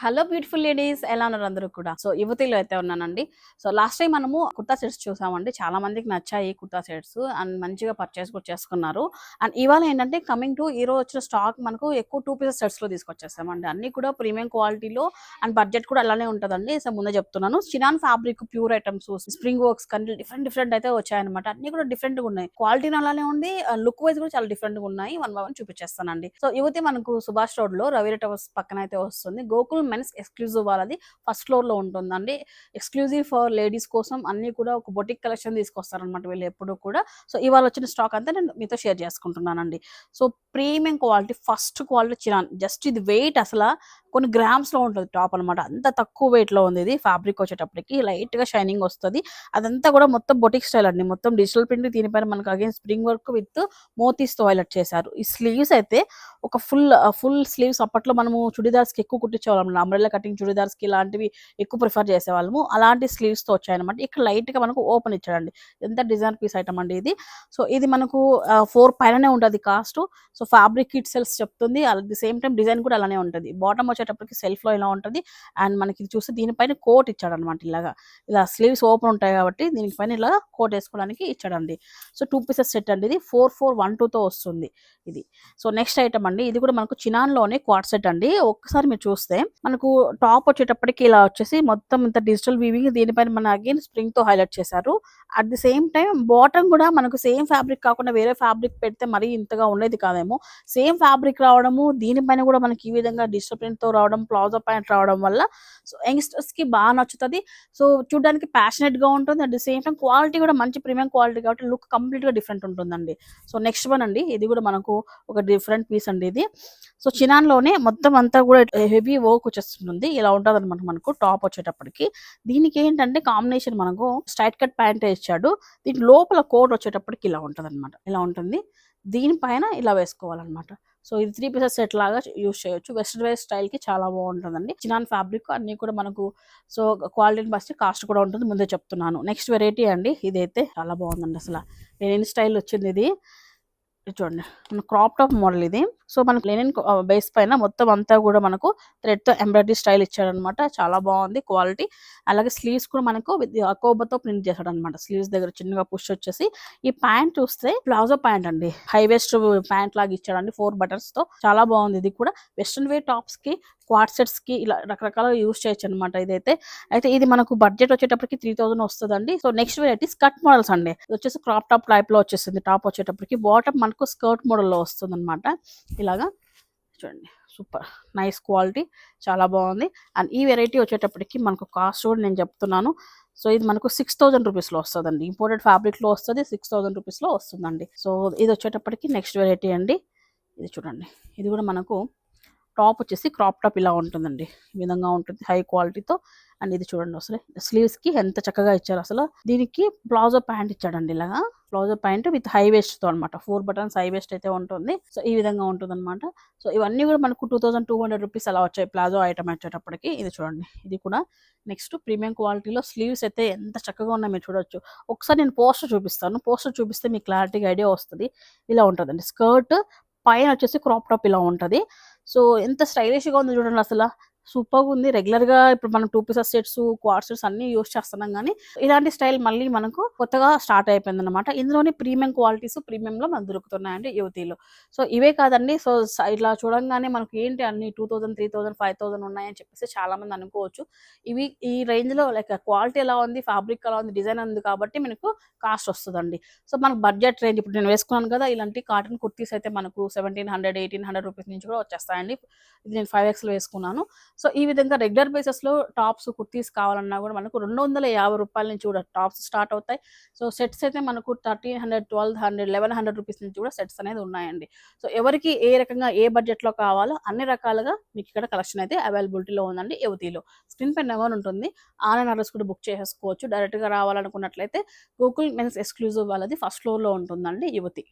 Hello beautiful ladies ఎలా ఉన్నారు అందరూ కూడా? సో యువతిలో అయితే ఉన్నానండి. సో లాస్ట్ టైం మనము కుర్తా సెట్స్ చూసామండి. చాలా మందికి నచ్చాయి కుర్తా సెట్స్ అండ్ మంచిగా పర్చేస్ కూడా చేసుకున్నారు. అండ్ ఇవాళ ఏంటంటే కమింగ్ టు ఈ రోజు వచ్చిన స్టాక్ మనకు ఎక్కువ టూ పీసెస్ సెట్స్లో తీసుకొచ్చేస్తామండి అన్ని కూడా ప్రీమియం క్వాలిటీలో అండ్ బడ్జెట్ కూడా అలానే ఉంటుందండి. సో ముందే చెప్తున్నాను. Chinon fabric pure items spring works కానీ డిఫరెంట్ డిఫరెంట్ అయితే వచ్చాయన్నమాట. అన్ని కూడా డిఫరెంట్గా ఉన్నాయి. క్వాలిటీ అలానే ఉంది. Uh, లుక్ వైజ్ కూడా చాలా డిఫరెంట్గా ఉన్నాయి. వన్ బై వన్ చూపించేస్తానండి. సో యువతి మనకు సుభాష్ రోడ్లో రవి టవర్స్ పక్కన అయితే వస్తుంది. గోకుల్ మెన్స్ ఎక్స్క్లూజివ్ వాళ్ళది ఫస్ట్ ఫ్లోర్లో ఉంటుందండి. ఎక్స్క్లూజివ్ ఫర్ లేడీస్ కోసం అన్ని కూడా ఒక బొటిక్ కలెక్షన్ తీసుకొస్తారనమాట వీళ్ళు ఎప్పుడు కూడా. సో ఇవాళ వచ్చిన స్టాక్ అంతా నేను మీతో షేర్ చేసుకుంటున్నానండి. So premium quality first quality chinon just ఇది వెయిట్ అసలు కొన్ని గ్రామ్స్లో ఉంటుంది టాప్ అన్నమాట. అంత తక్కువ వెయిట్లో ఉంది ఇది ఫ్యాబ్రిక్ వచ్చేటప్పటికి. లైట్గా షైనింగ్ వస్తుంది. అదంతా కూడా మొత్తం బొటిక్ స్టైల్ అండి. మొత్తం డిజిటల్ ప్రింట్ దీనిపైన మనకు అగైన్ స్ప్రింగ్ వర్క్ విత్ మోతీస్తో హైలైట్ చేశారు. ఈ స్లీవ్స్ అయితే ఒక ఫుల్ ఫుల్ స్లీవ్స్ అప్పట్లో మనము చుడిదార్స్కి ఎక్కువ కుట్టించేవాళ్ళం. అంబ్రెల్లా కటింగ్ చుడిదార్స్కి ఇలాంటివి ఎక్కువ ప్రిఫర్ చేసేవాళ్ళము. అలాంటి స్లీవ్స్తో వచ్చాయన్నమాట. ఇక్కడ లైట్గా మనకు ఓపెన్ ఇచ్చాడండి. ఎంత డిజైన్ పీస్ ఐటమ్ అండి ఇది. సో ఇది మనకు ఫోర్ పైననే ఉంటుంది cost. So fabric kit cells చెప్తుంది. At the same time design కూడా అలానే ఉంటుంది. బాటమ్ వచ్చేటప్పటికి సెల్ఫ్లో ఇలా ఉంటుంది. అండ్ మనకి ఇది చూస్తే దీనిపైన కోట్ ఇచ్చాడు అనమాట ఇలాగా. ఇలా స్లీవ్స్ ఓపెన్ ఉంటాయి కాబట్టి దీనిపైన ఇలా కోట్ వేసుకోవడానికి ఇచ్చాడండి. సో టూ పీసెస్ సెట్ అండి ఇది. ఫోర్ ఫోర్ వన్తో వస్తుంది ఇది. సో నెక్స్ట్ ఐటమ్ అండి. ఇది కూడా మనకు చినాన్లోనే క్వాడ్ సెట్ అండి. ఒక్కసారి మీరు చూస్తే మనకు టాప్ వచ్చేటప్పటికి ఇలా వచ్చేసి మొత్తం ఇంత డిజిటల్ వీవింగ్ దీనిపైన మన అగైన్ స్ప్రింగ్తో హైలైట్ చేశారు. At the same time bottom కూడా మనకు సేమ్ ఫ్యాబ్రిక్ కాకుండా వేరే ఫ్యాబ్రిక్ పెడితే మరీ ఇంతగా ఉండేది కాదేమో. సేమ్ ఫ్యాబ్రిక్ రావడము దీనిపైన కూడా మనకి ఈ విధంగా డిజిటల్ ప్రింట్తో రావడం ప్లాజో ప్యాంట్ రావడం వల్ల సో యంగ్స్టర్స్కి బాగా నచ్చుతుంది. సో చూడడానికి ప్యాషనెట్గా ఉంటుంది. At the same time quality కూడా మంచి ప్రీమియం క్వాలిటీ కాబట్టి లుక్ కంప్లీట్గా డిఫరెంట్ ఉంటుందండి. సో నెక్స్ట్ వన్ అండి. ఇది కూడా మనకు ఒక డిఫరెంట్ పీస్ అండి. ఇది సో చినాన్లోనే మొత్తం అంతా కూడా హెవీ వర్క్ వచ్చేస్తుంది ఇలా ఉంటుంది అనమాట మనకు టాప్ వచ్చేటప్పటికి. దీనికి ఏంటంటే కాంబినేషన్ మనకు స్ట్రైట్ కట్ ప్యాంట్ ఇచ్చాడు దీని లోపల కోట్ వచ్చేటప్పటికి ఇలా ఉంటుంది అనమాట ఇలా ఉంటుంది. దీనిపైన ఇలా వేసుకోవాలన్నమాట. సో ఇది త్రీ పీసెస్ సెట్ లాగా యూస్ చేయొచ్చు. వెస్ట్రన్ వేర్ స్టైల్కి చాలా బాగుంటుందండి. చినాన్ ఫ్యాబ్రిక్ అన్ని కూడా మనకు సో క్వాలిటీని బట్టి కాస్ట్ కూడా ఉంటుంది. ముందే చెప్తున్నాను. నెక్స్ట్ వెరైటీ అండి. ఇదైతే చాలా బాగుందండి అసలు. లెనిన్ స్టైల్ వచ్చింది ఇది. చూడండి. క్రాప్ టాప్ మోడల్ ఇది. సో మనకు లెనిన్ బేస్ పైన మొత్తం అంతా కూడా మనకు థ్రెడ్తో ఎంబ్రాయిడరీ స్టైల్ ఇచ్చాడనమాట చాలా బాగుంది క్వాలిటీ. అలాగే స్లీవ్స్ కూడా మనకు అకోబతో ప్రింట్ చేశాడు అనమాట స్లీవ్స్ దగ్గర చిన్నగా పుష్ వచ్చేసి. ఈ ప్యాంట్ చూస్తే ప్లాజో ప్యాంట్ అండి. హైవేస్ట్ ప్యాంట్ లాగా ఇచ్చాడండి ఫోర్ బటర్స్తో చాలా బాగుంది ఇది కూడా. వెస్ట్రన్ వే టాప్స్కి క్వాడ్ సెట్స్కి ఇలా రకరకాల యూస్ చేయొచ్చు అనమాట ఇదైతే. అయితే ఇది మనకు బడ్జెట్ వచ్చేటప్పటికి త్రీ థౌసండ్ వస్తుందండి. So next variety skirt models అండి. ఇది వచ్చేసి క్రాప్ టాప్ టైప్లో వచ్చేసింది టాప్ వచ్చేటప్పటికి. బాటమ్ మనకు స్కర్ట్ మోడల్లో వస్తుంది అనమాట ఇలాగా చూడండి. సూపర్. Nice quality. చాలా బాగుంది. అండ్ ఈ వెరైటీ వచ్చేటప్పటికి మనకు కాస్ట్ కూడా నేను చెప్తున్నాను. సో ఇది మనకు సిక్స్ థౌజండ్ రూపీస్లో వస్తుందండి. ఇంపోర్టెడ్ ఫ్యాబ్రిక్లో వస్తుంది సిక్స్ థౌజండ్ రూపీస్లో వస్తుందండి. సో ఇది వచ్చేటప్పటికి నెక్స్ట్ వెరైటీ అండి. ఇది చూడండి. ఇది కూడా మనకు టాప్ వచ్చేసి క్రాప్ టాప్ ఇలా ఉంటుందండి. ఈ విధంగా ఉంటుంది. హై క్వాలిటీతో అండ్ ఇది చూడండి అసలు. స్లీవ్స్కి ఎంత చక్కగా ఇచ్చారు అసలు. దీనికి ప్లాజో ప్యాంట్ ఇచ్చాడండి ఇలాగా. ప్లాజో ప్యాంట్ విత్ హై వేస్ట్తో అనమాట ఫోర్ బటన్స్ హై వేస్ట్ అయితే ఉంటుంది. సో ఈ విధంగా ఉంటుంది అనమాట సో ఇవన్నీ కూడా మనకు two thousand two hundred rupees అలా వచ్చాయి ప్లాజో ఐటమ్ వచ్చేటప్పటికి. ఇది చూడండి. ఇది కూడా నెక్స్ట్ ప్రీమియం క్వాలిటీలో స్లీవ్స్ అయితే ఎంత చక్కగా ఉన్నాయో మీరు చూడొచ్చు. ఒకసారి నేను పోస్టర్ చూపిస్తాను. పోస్టర్ చూపిస్తే మీకు క్లారిటీగా ఐడియా వస్తుంది. ఇలా ఉంటుందండి. స్కర్ట్ పైన వచ్చేసి క్రాప్ టాప్ ఇలా ఉంటుంది. సో ఎంత స్టైలిష్గా ఉంది చూడండి అసలు. సూపర్గా ఉంది రెగ్యులర్గా ఇప్పుడు మనం two pieces sets coord sets అన్ని యూస్ చేస్తున్నాం కానీ ఇలాంటి స్టైల్ మళ్ళీ మనకు కొత్తగా స్టార్ట్ అయిపోయింది అనమాట ఇందులోనే ప్రీమియం క్వాలిటీస్ ప్రీమియం లో మనకు దొరుకుతున్నాయండి యువతిలో. సో ఇవే కాదండి. సో ఇట్లా చూడంగానే మనకు ఏంటి అన్ని two thousand three thousand five thousand ఉన్నాయని చెప్పేసి చాలా మంది అనుకోవచ్చు. ఇవి ఈ రేంజ్లో లైక్ క్వాలిటీ ఎలా ఉంది ఫ్యాబ్రిక్ ఎలా ఉంది డిజైన్ ఉంది కాబట్టి మనకు కాస్ట్ వస్తుందండి. సో మనకు బడ్జెట్ రేంజ్ ఇప్పుడు నేను వేసుకున్నాను కదా ఇలాంటి కాటన్ కుర్తీస్ అయితే మనకు seventeen hundred eighteen hundred rupees నుంచి కూడా వచ్చేస్తాయండి. ఇది నేను ఫైవ్ ఎక్స్లో వేసుకున్నాను. సో ఈ విధంగా రెగ్యులర్ బేసిస్లో టాప్స్ కుర్తీస్ కావాలన్నా కూడా మనకు రెండు వందల యాభై రూపాయల నుంచి కూడా టాప్స్ స్టార్ట్ అవుతాయి. సో సెట్స్ అయితే మనకు thirteen hundred twelve hundred eleven hundred rupees నుంచి కూడా సెట్స్ అనేది ఉన్నాయండి. సో ఎవరికి ఏ రకంగా ఏ బడ్జెట్లో కావాలో అన్ని రకాలుగా మీకు ఇక్కడ కలెక్షన్ అయితే అవైలబిలిటీలో ఉందండి యువతిలో. స్క్రీన్ పై నెంబర్ ఉంటుంది. ఆన్లైన్ అడ్రస్ కూడా బుక్ చేసుకోవచ్చు. డైరెక్ట్గా రావాలనుకున్నట్లయితే గూగుల్ మెన్స్ ఎక్స్క్లూజివ్ వాళ్ళది ఫస్ట్ ఫ్లోర్లో ఉంటుందండి యువతి.